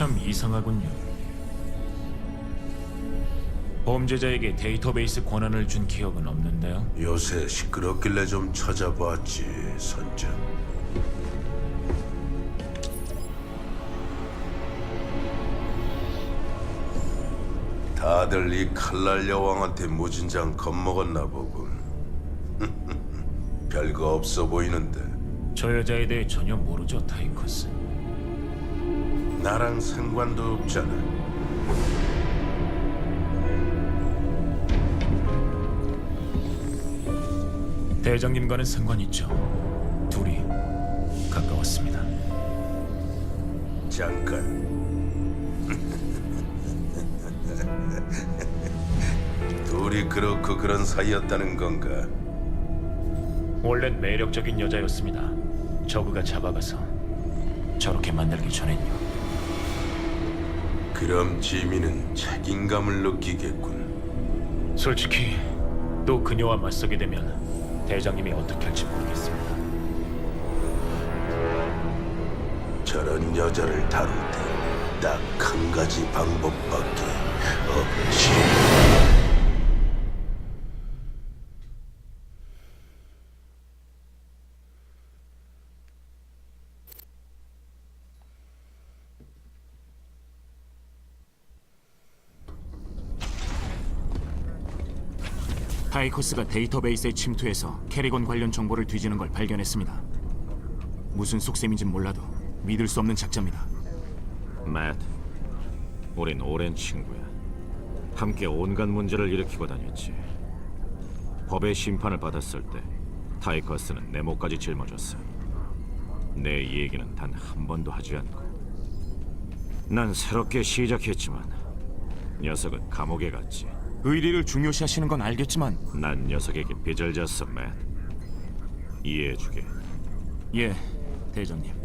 참 이상하군요. 범죄자에게 데이터베이스 권한을 준 기억은 없는데요. 요새 시끄럽길래 좀 찾아봤지, 선장. 다들 이 칼날 여왕한테 무진장 겁먹었나 보군. 별거 없어 보이는데 저 여자에 대해 전혀 모르죠, 타이커스. 나랑 상관도 없잖아. 대장님과는 상관 있죠. 둘이 가까웠습니다. 잠깐. 둘이 그렇고 그런 사이였다는 건가? 원래는 매력적인 여자였습니다. 저그가 잡아가서 저렇게 만들기 전엔요. 그럼 지민은 책임감을 느끼겠군. 솔직히 또 그녀와 맞서게 되면 대장님이 어떻게 할지 모르겠습니다. 저런 여자를 다룰 때 딱 한 가지 방법밖에 없지. 타이커스가 데이터베이스에 침투해서 캐리건 관련 정보를 뒤지는 걸 발견했습니다. 무슨 속셈인진 몰라도 믿을 수 없는 작자입니다. 맷, 우린 오랜 친구야. 함께 온갖 문제를 일으키고 다녔지. 법의 심판을 받았을 때 타이커스는 내 목까지 짊어졌어. 내 얘기는 단 한 번도 하지 않고. 난 새롭게 시작했지만 녀석은 감옥에 갔지. 의리를 중요시하시는 건 알겠지만 난 녀석에게 빚을 졌어, 맷. 이해해주게. 예, 대장님.